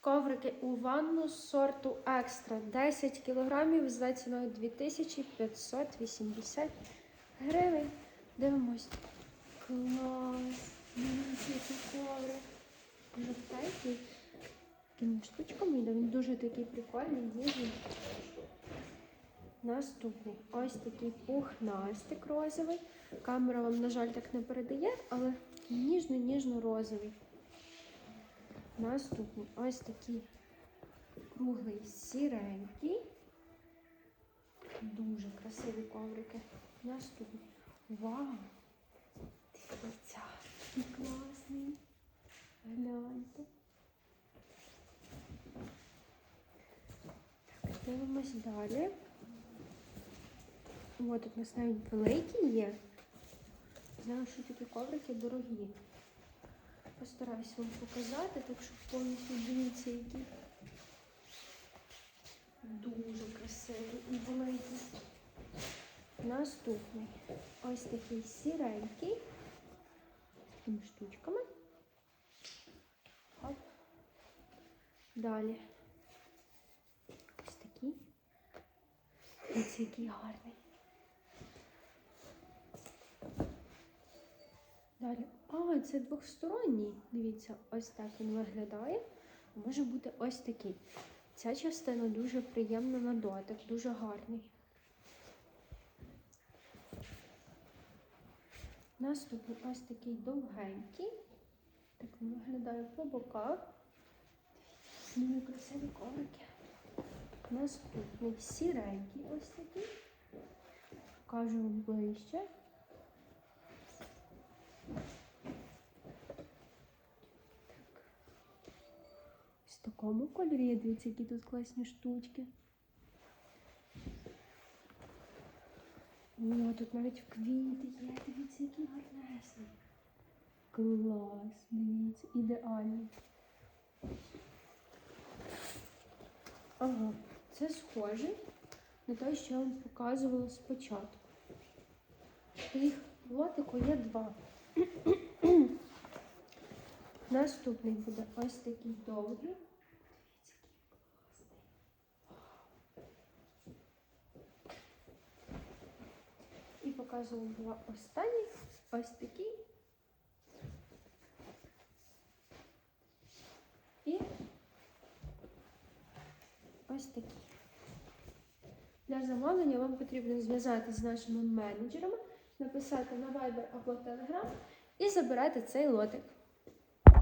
Коврики у ванну сорту екстра 10 кілограмів за ціною 2580 гривень. Дивимось. Клас! Дивіться, коврик. Жовтенький. Такими йде. Він дуже такий прикольний, ніжний. Наступний ось такий пухнастик розовий. Камера вам, на жаль, так не передає, але ніжно-ніжно-розовий. Наступний ось такий круглий сіренький. Дуже красиві коврики. Наступний. Вау! Дивіться, який класний. Гляньте. Так, дивимось далі. О, тут у нас навіть великі є. Знаю, що такі коврики дорогі. Постараюсь вам показати, так що повністю дивіться, які дуже красиві і великі. Наступний ось такий сіренький з такими штучками. Оп. Далі. Ось такий. Ось який гарний. Далі. А, це двохсторонній. Дивіться, ось так він виглядає. Може бути ось такий. Ця частина дуже приємна на дотик, дуже гарний. Наступний ось такий довгенький. Так він виглядає по боках. Дивіться, красиві коврики. Наступний сіренький ось такий. Покажу ближче. В такому кольорі є, дивіться, які тут класні штучки. О, тут навіть квіти є, дивіться, які гарнесні. Клас, дивіться, ідеально. Ага, це схоже на те, що я вам показувала спочатку. Їх лотику є два. Наступний буде ось такий довгий. І показувала останній ось такий. І ось такий. Для замовлення вам потрібно зв'язатися з нашими менеджерами, написати на Viber або Telegram і забирати цей лотик.